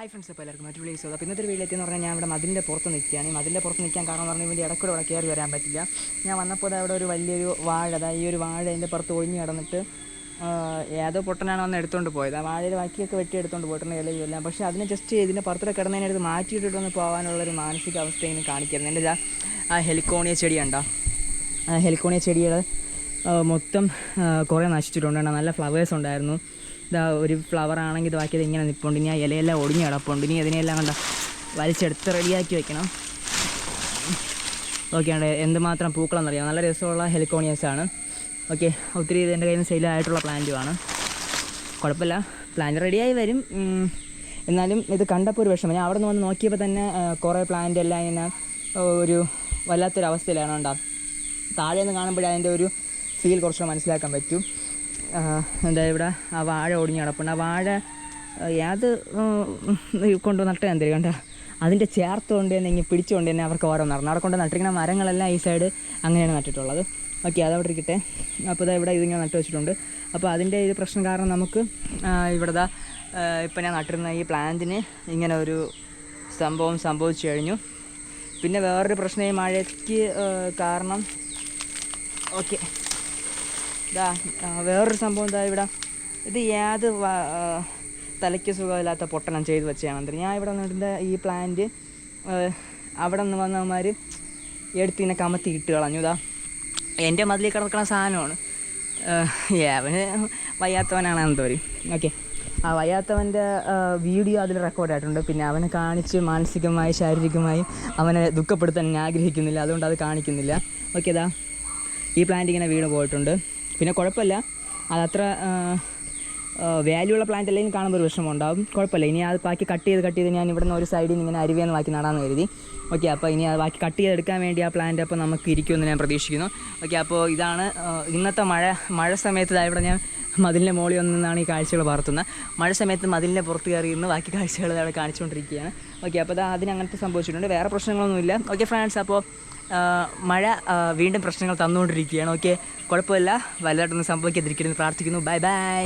Hi friends അപ്പോൾ എല്ലാവർക്കും മറ്റൊരു വീഡിയോ അപ്പോൾ ഇന്നത്തെ വീട്ടിൽ എത്തിയെന്ന് പറഞ്ഞാൽ ഞാൻ ഇവിടെ മതിലിന്റെ പുറത്ത് നിൽക്കുകയാണ്. മതിലിന്റെ പുറത്ത് നിൽക്കാൻ കാരണം പറഞ്ഞാൽ വേണ്ടി ഇടക്കൂടെ ഇവിടെ കയറി വരാൻ പറ്റില്ല. ഞാൻ വന്നപ്പോൾ അവിടെ ഒരു വലിയൊരു വാഴ അതായത് ഈ ഒരു വാഴ അതിന്റെ പുറത്ത് ഒഴിഞ്ഞ് കിടന്നിട്ട് ഏതോ പൊട്ടനാണ് വന്ന് എടുത്തുകൊണ്ട് പോയത്. ആ വാഴയിൽ ബാക്കിയൊക്കെ വെട്ടി എടുത്തുകൊണ്ട് പോയിട്ടുണ്ട് ഇലയും എല്ലാം പക്ഷേ അതിനെ ജസ്റ്റ് ഇതിന്റെ പുറത്തൊക്കെ കിടന്നതിനടുത്ത് മാറ്റിയിട്ടിട്ട് ഒന്ന് പോകാനുള്ളൊരു മാനസികാവസ്ഥ ഇങ്ങനെ കാണിക്കുന്നത് എന്റെ ആ ഹെലിക്കോണിയ ചെടി ഉണ്ടോ ഹെലിക്കോണിയ ചെടികൾ മൊത്തം കുറേ നശിച്ചിട്ടുണ്ട്. നല്ല ഫ്ലവേഴ്സ് ഉണ്ടായിരുന്നു. ഇതാ ഒരു ഫ്ലവർ ആണെങ്കിൽ ഇത് ബാക്കിയത് ഇങ്ങനെ നിൽപ്പുണ്ട് ഇനി ആ ഇലയെല്ലാം ഒടിഞ്ഞ് കിടപ്പുണ്ട്. ഇനി അതിനെല്ലാം കണ്ട? വലിച്ചെടുത്ത് റെഡിയാക്കി വെക്കണം. ഓക്കെ ഉണ്ട് എന്തുമാത്രം പൂക്കളെന്നറിയാം. നല്ല രസമുള്ള ഹെലിക്കോണിയസ് ആണ്. ഓക്കെ ഒത്തിരി ഇത് എന്റെ കയ്യിൽ നിന്ന് സെയിലായിട്ടുള്ള പ്ലാന്റുമാണ് കുഴപ്പമില്ല. പ്ലാന്റ് റെഡിയായി വരും. എന്നാലും ഇത് കണ്ടപ്പോൾ ഒരു വിഷമം. ഞാൻ അവിടെ നിന്ന് വന്ന് നോക്കിയപ്പോൾ തന്നെ കുറേ പ്ലാന്റ് എല്ലാം ഇങ്ങനെ ഒരു വല്ലാത്തൊരു അവസ്ഥയിലാണ് ഉണ്ടാവും താഴെ നിന്ന് കാണുമ്പോഴേ അതിന്റെ ഒരു ഫീൽ കുറച്ചുകൂടെ മനസ്സിലാക്കാൻ പറ്റും. എന്താ ഇവിടെ? ആ വാഴ ഒടിഞ്ഞ് കിടപ്പുണ്ട് ആ വാഴ ഏത് കൊണ്ട് നട്ടാൻ തരും കണ്ട? അതിന്റെ ചേർത്ത് കൊണ്ട് തന്നെ ഇങ്ങനെ പിടിച്ചുകൊണ്ട് തന്നെ അവർക്ക് ഓരോ നടന്നു. അവിടെ കൊണ്ട് നട്ടിരിക്കുന്ന മരങ്ങളെല്ലാം ഈ സൈഡ് അങ്ങനെയാണ് നട്ടിട്ടുള്ളത്. ഓക്കെ അതവിടെ ഇരിക്കട്ടെ. അപ്പോൾ ഇതാ ഇവിടെ ഇതിങ്ങനെ നട്ട് വെച്ചിട്ടുണ്ട്. അപ്പോൾ അതിന്റെ ഇത് പ്രശ്നം കാരണം നമുക്ക് ഇവിടെ ഇപ്പം ഞാൻ നട്ടിരുന്ന ഈ പ്ലാന്റിന് ഇങ്ങനെ ഒരു സംഭവം സംഭവിച്ചു കഴിഞ്ഞു. പിന്നെ വേറൊരു പ്രശ്നം ഈ മഴയ്ക്ക് കാരണം ഓക്കെ. ഇതാ വേറൊരു സംഭവം എന്താ ഇവിടെ? ഇത് ഏത് തലയ്ക്ക് സുഖമില്ലാത്ത പൊട്ടണം ചെയ്ത് വെച്ചാണ് ഞാൻ ഇവിടെ നിന്നിട്ട് ഈ പ്ലാന്റ് അവിടെ നിന്ന് വന്നവന്മാർ എടുത്ത് ഇങ്ങനെ കമത്തി ഇട്ട് കളഞ്ഞു. ഇതാ എന്റെ മതിലിൽ കിടക്കുന്ന സാധനമാണ്. അവന് വയ്യാത്തവനാണ് എന്തോ ഓക്കെ. ആ വയ്യാത്തവന്റെ വീഡിയോ അതിൽ റെക്കോർഡായിട്ടുണ്ട് പിന്നെ അവനെ കാണിച്ച് മാനസികമായി ശാരീരികമായി അവനെ ദുഃഖപ്പെടുത്താൻ ഞാൻ ആഗ്രഹിക്കുന്നില്ല. അതുകൊണ്ട് അത് കാണിക്കുന്നില്ല. ഓക്കെ ഇതാ ഈ പ്ലാന്റ് ഇങ്ങനെ വീണ് പോയിട്ടുണ്ട്. പിന്നെ കുഴപ്പമില്ല. അതത്ര വാല്യൂ ഉള്ള പ്ലാന്റ് അല്ലെങ്കിൽ കാണുമ്പോൾ ഒരു വിഷമം ഉണ്ടാവും കുഴപ്പമില്ല. ഇനി അത് ബാക്കി കട്ട് ചെയ്ത് കട്ട് ചെയ്ത് ഞാൻ ഇവിടെ നിന്ന് ഒരു സൈഡിൽ നിന്ന് ഇങ്ങനെ അരുവിയെന്ന് ബാക്കി നടാമെന്ന് കരുതി. ഓക്കെ അപ്പോൾ ഇനി അത് ബാക്കി കട്ട് ചെയ്തെടുക്കാൻ വേണ്ടി ആ പ്ലാന്റ് അപ്പോൾ നമുക്ക് ഇരിക്കുമെന്ന് ഞാൻ പ്രതീക്ഷിക്കുന്നു. ഓക്കെ അപ്പോൾ ഇതാണ് ഇന്നത്തെ മഴ. മഴ സമയത്ത് ഇവിടെ ഞാൻ മതിലിന്റെ മുകളിൽ നിന്നാണ് ഈ കാഴ്ചകൾ പകർത്തുന്നത് മഴ സമയത്ത് മതിലിന്റെ പുറത്ത് കയറി ബാക്കി കാഴ്ചകൾ അവിടെ കാണിച്ചുകൊണ്ടിരിക്കുകയാണ്. ഓക്കെ അപ്പോൾ അത് അതിന് അങ്ങനത്തെ സംഭവിച്ചിട്ടുണ്ട്. വേറെ പ്രശ്നങ്ങളൊന്നുമില്ല. ഓക്കെ ഫ്രണ്ട്സ് അപ്പോൾ മഴ വീണ്ടും പ്രശ്നങ്ങൾ തന്നുകൊണ്ടിരിക്കുകയാണ്. ഓക്കെ കുഴപ്പമില്ല. വലുതായിട്ടൊന്നും സംഭവിക്കാതിരിക്കുന്നു പ്രാർത്ഥിക്കുന്നു. Bye bye